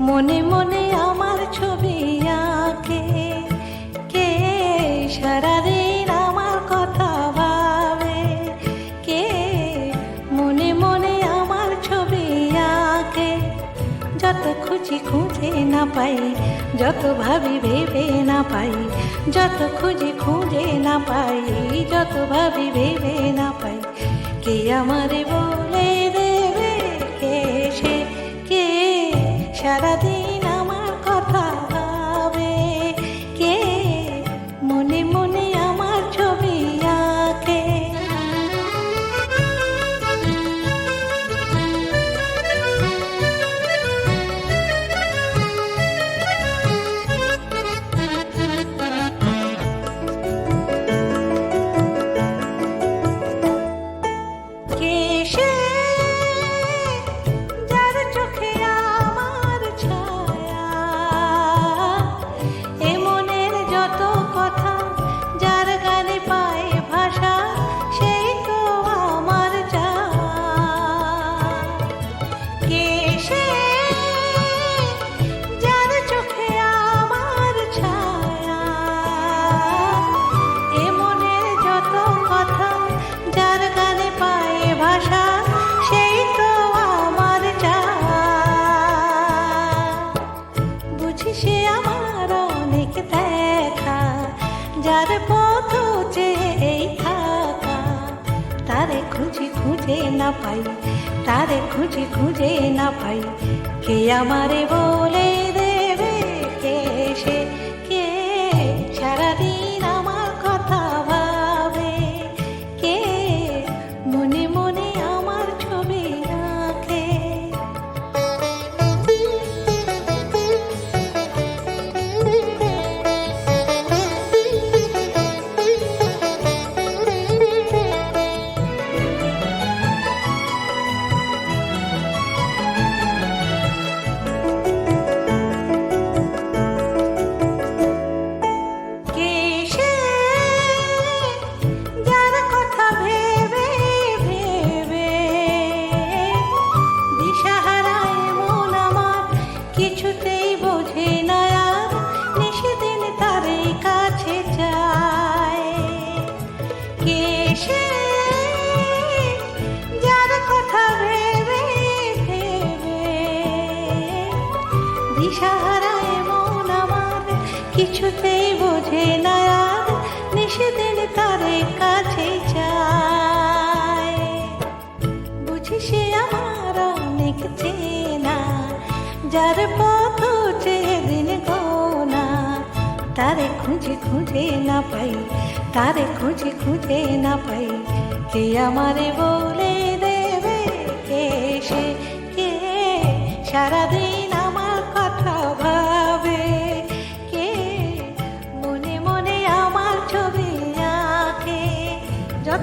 মনে মনে আমার ছবি আঁকে। কে সারাদিন আমার কথা ভাবে? কে মনে মনে আমার ছবি আঁকে? যত খুঁজি খুঁজে না পাই, যত ভাবি ভেবে না পাই, যত খুঁজি খুঁজে না পাই, যত ভাবি ভেবে না পাই, কে আমারে বলে সারাদিন আমার কথা ভাবে। কে মনে মনে আমার ছবি আঁকে? যার পথ তারে খুঁজি খুঁজে না পাই, তারে খুঁজি খুঁজে না পাই। কে আমারে বলে আমার কিছুতেই বোঝে না আর নিষেদিন তারে কাছে বুঝি সে আমার অনেক চেনা, যার পথ দিন গোনা। তারে খুঁজে খুঁজে না পাই, তারে খুঁজে খুঁজে না পাই, কে আমারে বলে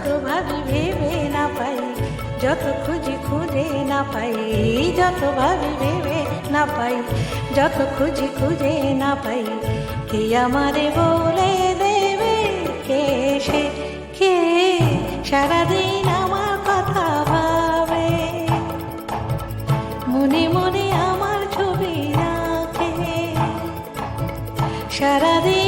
যত ভাবি ভেবে না পাই, যত খুঁজি খুঁজে না পাই, যত ভাবি ভেবে না পাই, যত খুঁজি খুঁজে না পাই, কে আমারে বলে দেবে, কে সে, কে সারাদিন আমার কথা ভাবে? মনে মনে আমার ছবি রাখে, সারাদিন